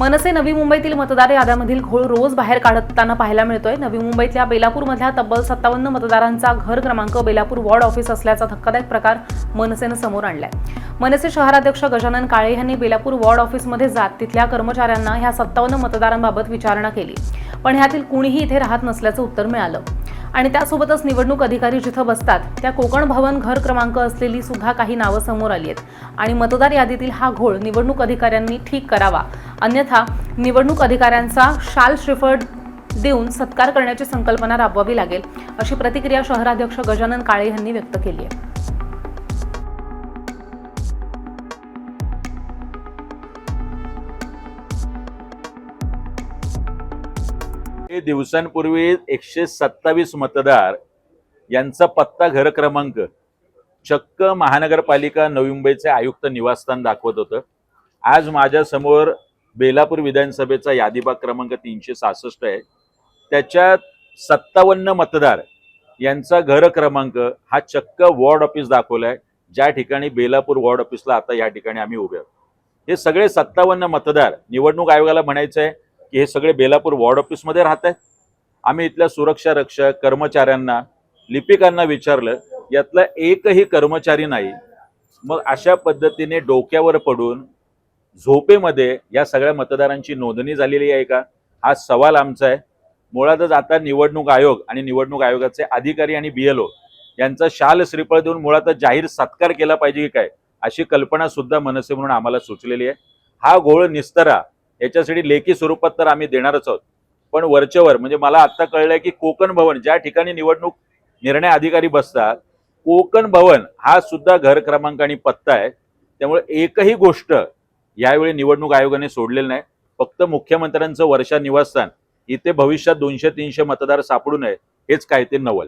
मनसे नवी मुंबईतील मतदार याद्यामधील घोळ रोज बाहेर काढताना पाहायला मिळतोय. नवी मुंबईतल्या बेलापूरमधल्या तब्बल सत्तावन्न मतदारांचा घर क्रमांक बेलापूर वॉर्ड ऑफिस असल्याचा धक्कादायक प्रकार मनसेनं समोर आणलाय. मनसे शहराध्यक्ष गजानन काळे यांनी बेलापूर वॉर्ड ऑफिसमध्ये जात तिथल्या कर्मचाऱ्यांना ह्या सत्तावन्न मतदारांबाबत विचारणा केली. पण ह्यातील कुणीही इथे राहत नसल्याचं उत्तर मिळालं. आणि त्यासोबतच निवडणूक अधिकारी जिथं बसतात त्या कोकण भवन घर क्रमांक असलेली सुद्धा काही नावं समोर आली आहेत. आणि मतदार यादीतील हा घोळ निवडणूक अधिकाऱ्यांनी ठीक करावा. अन्यथा निवडणूक अधिकाऱ्यांचा शाल श्रीफळ देऊन सत्कार करण्याची संकल्पना राबवावी लागेल अशी प्रतिक्रिया शहराध्यक्ष गजानन काळे यांनी व्यक्त केली आहे. काही दिवसांपूर्वी एकशे सत्तावीस मतदार यांचा पत्ता घर क्रमांक चक्क महानगरपालिका नवी मुंबईचे आयुक्त निवासस्थान दाखवत होतं. आज माझ्यासमोर बेलापूर विधानसभेचा यादीबाग क्रमांक तीनशे सहासष्ट आहे. त्याच्यात सत्तावन्न मतदार यांचा घर क्रमांक हा चक्क वॉर्ड ऑफिस दाखवलाय. ज्या ठिकाणी बेलापूर वॉर्ड ऑफिसला आता या ठिकाणी आम्ही उभे आहोत. हे सगळे सत्तावन्न मतदार निवडणूक आयोगाला म्हणायचं आहे की हे सगळे बेलापूर वॉर्ड ऑफिसमध्ये राहत आहेत. आम्ही इथल्या सुरक्षा रक्षक कर्मचाऱ्यांना लिपिकांना विचारलं यातला एकही कर्मचारी नाही. मग अशा पद्धतीने डोक्यावर पडून झोपेमध्ये या सगळ्या मतदारांची नोंदणी झालेली आहे का? हा सवाल आमचा आहे. मुळातच आता निवडणूक आयोग आणि निवडणूक आयोगाचे अधिकारी आणि बी एल ओ यांचा शाल श्रीफळ देऊन मुळातच जाहीर सत्कार केला पाहिजे की काय अशी कल्पना सुद्धा मनसे म्हणून आम्हाला सुचलेली आहे. हा घोळ निस्तरा याच्यासाठी लेखी स्वरूपात तर आम्ही देणारच आहोत. पण वरचेवर म्हणजे मला आता कळलंय की कोकण भवन ज्या ठिकाणी निवडणूक निर्णय अधिकारी बसतात कोकण भवन हा सुद्धा घर क्रमांक आणि पत्ता आहे. त्यामुळे एकही गोष्ट यावेळी निवडणूक आयोगाने सोडलेली नाही. फक्त मुख्यमंत्र्यांचं वर्षा निवासस्थान इथे भविष्यात दोनशे तीनशे मतदार सापडू नये हेच काय ते नवल.